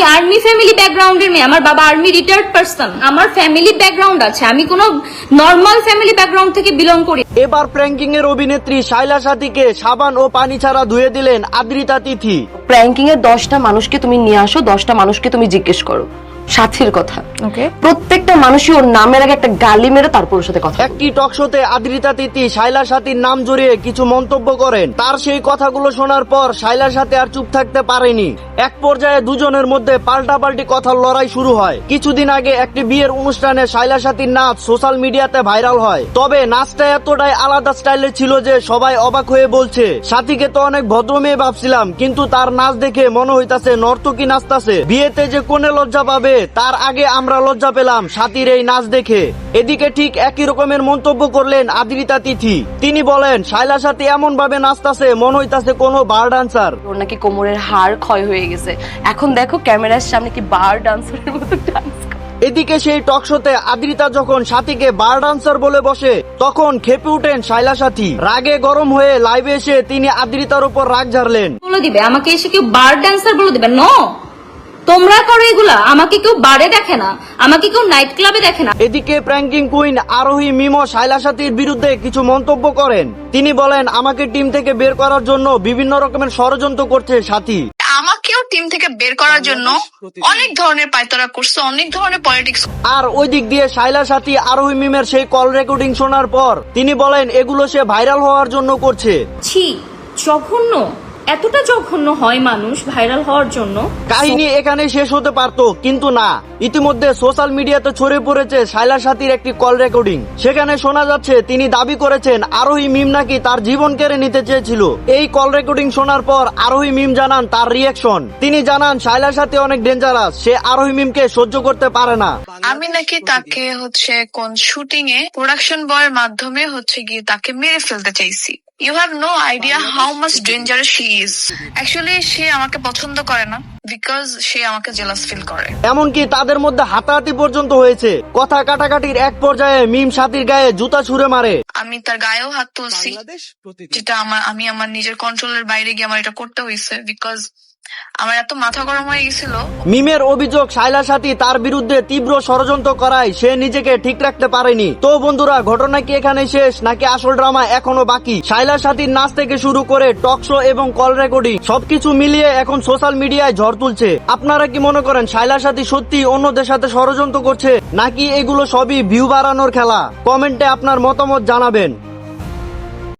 Family ব্যাকগ্রাউন্ডের মেয়ে আমার বাবা আর্মি রিটায়ার্ড পার্সন আমার ফ্যামিলি ব্যাকগ্রাউন্ড আছে আমি কোনো নর্মাল ফ্যামিলি ব্যাকগ্রাউন্ড থেকে বিলং করি। এবার প্র্যাঙ্কিং এর অভিনেত্রী শাইলা সাথীকে সাবান ও পানি ছাড়া ধুয়ে দিলেন আদ্রিতা তিথি। প্র্যাঙ্কিং এর দশটা মানুষকে তুমি নিয়ে আসো দশটা মানুষকে তুমি জিজ্ঞেস করো। সাথীর কথা। ওকে প্রত্যেকটা মানুষই ওর নামের আগে একটা গালি মেরে তারপর ওর সাথে কথা একটি টক শোতে আদ্রিতা তিথি শাইলা সাথীর নাম জড়িয়ে কিছু মন্তব্য করেন। তার সেই কথাগুলো শোনার পর শাইলার সাথে আর চুপ থাকতে পারেনি। এক পর্যায়ে দুজনের মধ্যে পাল্টাপাল্টি কথার লড়াই শুরু হয়। কিছুদিন আগে একটি বিয়ের অনুষ্ঠানে শাইলা সাথীর নাচ সোশ্যাল মিডিয়াতে ভাইরাল হয়। তবে নাচটা এতটাই আলাদা স্টাইলের ছিল যে সবাই অবাক হয়ে বলছে সাথীকে তো অনেক ভদ্র মেয়ে ভাবছিলাম কিন্তু তার নাচ দেখে মনে হইতাছে নর্তকী নাচতাছে। বিয়েতে যে কোনে লজ্জা পাবে তার আগে আমরা লজ্জা পেলাম সাথীর এই নাচ দেখে। এদিকে ঠিক একই রকমের মন্তব্য করলেন আদ্রিতা তিথি। তিনি বলেন শাইলা সাথী এমন ভাবে নাচতাছে মনে হইতাছে কোনো বার ডান্সার। ওর নাকি কোমরের হাড় ক্ষয় হয়ে গেছে। এখন দেখো ক্যামেরার সামনে কি বার ডান্সারের মতো ডান্স এদিকে সেই টক শোতে আদ্রিতা যখন সাথীকে বার ডান্সার বলে বসে তখন খেপে উঠেন শাইলা সাথী। রাগে গরম হয়ে লাইভে এসে তিনি আদ্রিতার উপর রাগ ঝাড়লেন। বলে দিবে আমাকে এসে কেউ বার ডান্সার বলে দিবে? নো তোমরা করো এগুলা। আমাকে কেউ বারে দেখে না। আমাকে কেউ নাইট ক্লাবে দেখে না। এদিকে প্র্যাঙ্কিং কুইন আরোহী মিমো শাইলা সাথীর বিরুদ্ধে কিছু মন্তব্য করেন। তিনি বলেন আমাকে টিম থেকে বের করার জন্য বিভিন্ন রকমের ষড়যন্ত্র করছে সাথী। আমাকেও টিম থেকে বের করার জন্য অনেক ধরনের পায়তারা করছে অনেক ধরনের পলিটিক্স আর ওই দিক দিয়ে শাইলা সাথী আরোহী মিমের সেই কল রেকর্ডিং শোনার পর তিনি বলেন এগুলো সে ভাইরাল হওয়ার জন্য করছে। ছি জঘন্য। এতটা জঘন্য হয় মানুষ ভাইরাল হওয়ার জন্য? কাহিনী এখানে শেষ হতে পারত কিন্তু না। ইতিমধ্যে সোশ্যাল মিডিয়াতে ছড়িয়ে পড়েছে শাইলা সাথীর একটি কল রেকর্ডিং। সেখানে শোনা যাচ্ছে তিনি দাবি করেছেন আরোহী মিম নাকি তার জীবন কেড়ে নিতে চেয়েছিল। এই কল রেকর্ডিং শোনার পর আরোহী মিম জানান তার রিয়াকশন তিনি জানান শাইলা সাথী অনেক ডেঞ্জারাস সে আরোহী মিমকে সহ্য করতে পারে না। আমি নাকি তাকে হচ্ছে কোন শুটিং এ প্রোডাকশন বয়ের মাধ্যমে হচ্ছে গিয়ে তাকে মেরে ফেলতে চাইছি। You have no idea how much danger she is actually সে আমাকে পছন্দ করে না বিকজ সে আমাকে জেলাস ফিল করে। এমনকি তাদের মধ্যে হাতাহাতি পর্যন্ত হয়েছে। কথা কাটাকাটির এক পর্যায়ে মিম সাথীর গায়ে জুতা ছুঁড়ে মারে। আমি তার গায়েও হাত তুলছি যেটা আমার আমি আমার নিজের কন্ট্রোলের বাইরে গিয়ে আমার এটা করতে হয়েছে বিকজ আমার এত মাথা গরম হয়ে গেছিল। মিমের অভিযোগ, শাইলা সাথী তার বিরুদ্ধে তীব্র ষড়যন্ত্র করায় সে নিজেকে ঠিক রাখতে পারেনি। তো বন্ধুরা, ঘটনা কি এখানে শেষ, নাকি আসল ড্রামা এখনও বাকি? শাইলা সাথীর নাচ থেকে শুরু করে টক শো এবং কল রেকর্ডিং, সবকিছু মিলিয়ে এখন সোশ্যাল মিডিয়ায় ঝড় তুলছে। আপনারা কি মনে করেন, শাইলা সাথী সত্যি অন্যদের সাথে ষড়যন্ত্র করছে, নাকি এগুলো সবই ভিউ বাড়ানোর খেলা? কমেন্টে আপনার মতামত জানাবেন।